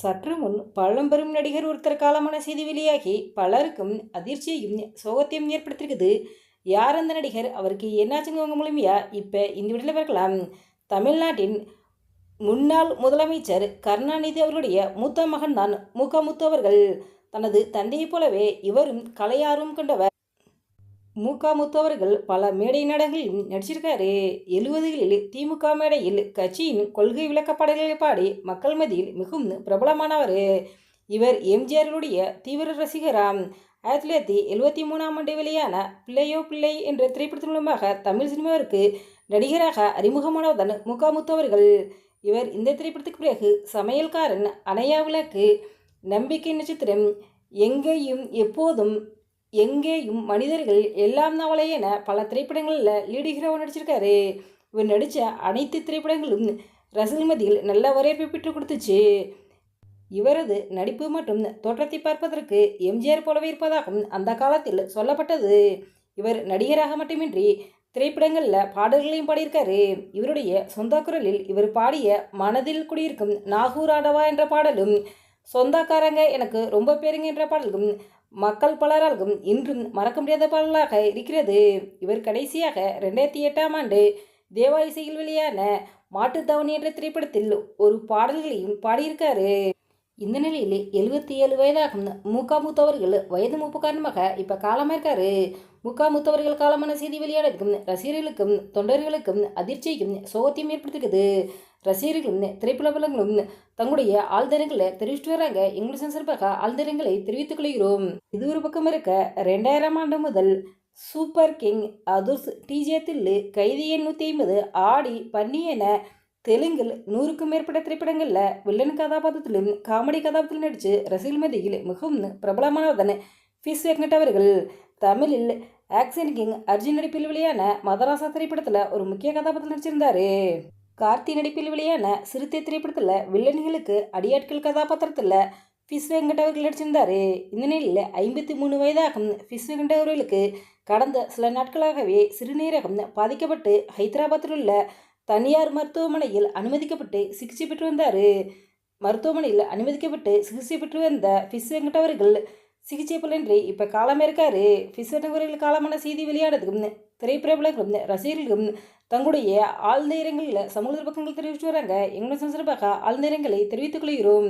சற்று முன் பழம்பெரும் நடிகர் ஒருத்தர் காலமான செய்தி வெளியாகி பலருக்கும் அதிர்ச்சியையும் சோகத்தையும் ஏற்படுத்தியிருக்குது. யார் அந்த நடிகர்? அவருக்கு என்னாச்சுங்க உங்கள் மூலிமையா இப்போ இந்த வீட்டில் பார்க்கலாம். தமிழ்நாட்டின் முன்னாள் முதலமைச்சர் கருணாநிதி அவர்களுடைய மூத்த மகன் தான் முக முத்து அவர்கள். தனது தந்தையைப் போலவே இவரும் கலையாரும் கொண்டவர். முகமுத்து அவர்கள் பல மேடை நாடகங்களிலும் நடிச்சிருக்காரு. எழுபதுகளில் திமுக மேடையில் கட்சியின் கொள்கை விளக்கப்படல்களை பாடி மக்கள் மத்தியில் மிகவும் பிரபலமானவர். இவர் எம்ஜிஆருடைய தீவிர ரசிகராம். ஆயிரத்தி தொள்ளாயிரத்தி எழுபத்தி மூணாம் ஆண்டு வெளியான பிள்ளையோ பிள்ளை என்ற திரைப்படத்தின் மூலமாக தமிழ் சினிமாவிற்கு நடிகராக அறிமுகமானவர்தான் முக அவர்கள் இவர் இந்த திரைப்படத்துக்கு பிறகு சமையல்காரன் அணையா விளக்கு நம்பிக்கை நட்சத்திரம் எங்கேயும் எப்போதும் எங்கேயும் மனிதர்கள் எல்லாம் நாவலே என பல திரைப்படங்களில் லீடு ஹீரோவாக நடிச்சிருக்காரு. இவர் நடித்த அனைத்து திரைப்படங்களும் ரசிகர்கள் மத்தியில் நல்ல வரவேற்பை பெற்றுக் கொடுத்துச்சு. இவரது நடிப்பு மற்றும் தோற்றத்தை பார்ப்பதற்கு எம்ஜிஆர் போலவே இருப்பதாகவும் அந்த காலத்தில் சொல்லப்பட்டது. இவர் நடிகராக மட்டுமின்றி திரைப்படங்களில் பாடல்களையும் பாடியிருக்காரு. இவருடைய சொந்த குரலில் இவர் பாடிய மனதில் குடியிருக்கும் நாகூர் ஆடவா என்ற பாடலும் சொந்தக்காரங்க எனக்கு ரொம்ப பேருங்க என்ற பாடலும் மக்கள் பலராலும் இன்றும் மறக்க முடியாத பாடலாக இருக்கிறது. இவர் கடைசியாக ரெண்டாயிரத்தி எட்டாம் ஆண்டு தேவா இசையில் வெளியான மாட்டுத்தவணி என்ற திரைப்படத்தில் ஒரு பாடல்களையும் பாடியிருக்காரு. இந்த நிலையில் எழுபத்தி ஏழு வயதாகும் முக மூத்தவர்கள் வயது மூப்பு காரணமாக இப்போ காலமாக இருக்காரு. முகா மூத்தவர்கள் காலமான செய்தி வெளியானதுக்கும் ரசிகர்களுக்கும் தொண்டர்களுக்கும் அதிர்ச்சிக்கும் சோகத்தையும் ஏற்படுத்திருக்குது ரசிகர்களும் திரைப்படங்களும் தங்களுடைய ஆழ்தரங்களை தெரிவிச்சுட்டு வராங்க. எங்களுடைய சார்பாக ஆழ்தரங்களை தெரிவித்துக் கொள்கிறோம். இது ஒரு பக்கம் இருக்க ரெண்டாயிரம் ஆண்டு முதல் சூப்பர் கிங் அதுர்ஸ் டிஜே தில்லு கைதி எண்ணூற்றி ஐம்பது ஆடி பன்னி என தெலுங்கில் நூறுக்கும் மேற்பட்ட திரைப்படங்களில் வில்லன் கதாபாத்திரத்திலும் காமெடி கதாபாத்திரத்தில் நடித்து ரசிகர்கள் மத்தியில் மிகவும் பிரபலமானவர்தான் ஃபிஸ் வெங்கட் அவர்கள். தமிழில் ஆக்ஷன் கிங் அர்ஜுன் நடிப்பில் வெளியான மதராசா திரைப்படத்தில் ஒரு முக்கிய கதாபாத்திரம் நடிச்சிருந்தார். கார்த்தி நடிப்பில் வெளியான சிறுத்தை திரைப்படத்தில் வில்லன்களுக்கு அடியாட்கள் கதாபாத்திரத்தில் ஃபிஸ் வெங்கட் அவர்கள் நடிச்சிருந்தார். இந்த நிலையில் ஐம்பத்தி மூணு வயதாகும் ஃபிஸ் வெங்கட் அவர்களுக்கு கடந்த சில நாட்களாகவே சிறுநீரகம் பாதிக்கப்பட்டு ஹைதராபாத்தில் உள்ள தனியார் மருத்துவமனையில் அனுமதிக்கப்பட்டு சிகிச்சை பெற்று வந்தார். மருத்துவமனையில் அனுமதிக்கப்பட்டு சிகிச்சை பெற்று வந்த ஃபிஸ் வெங்கட் அவர்கள் சிகிச்சை பலன்றி இப்போ காலமே இருக்காரு. ஃபிஸ் வெங்கட் காலமான செய்தி வெளியானதுக்கும் திரைப்பிரபலங்களும் ரசிகர்களும் தங்களுடைய ஆழ்ந்த இரங்களில் சமூக பக்கங்கள் தெரிவித்து வராங்க. எங்களுடைய சந்தர்ப்பாக ஆழ்ந்த இரங்கலை தெரிவித்துக் கொள்கிறோம்.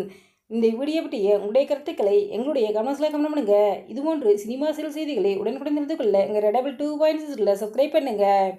இந்த வீடியோ பற்றிய உங்களுடைய கருத்துக்களை எங்களுடைய கவனத்தில் கவனம் பண்ணுங்க. இதுபோன்று சினிமா சிறு செய்திகளை உடனுக்குடன் தெரிந்து கொள்ள எங்கள் ரெடபிள் டூ பாயிண்ட் சிக்ஸில் சப்ஸ்கிரைப் பண்ணுங்கள்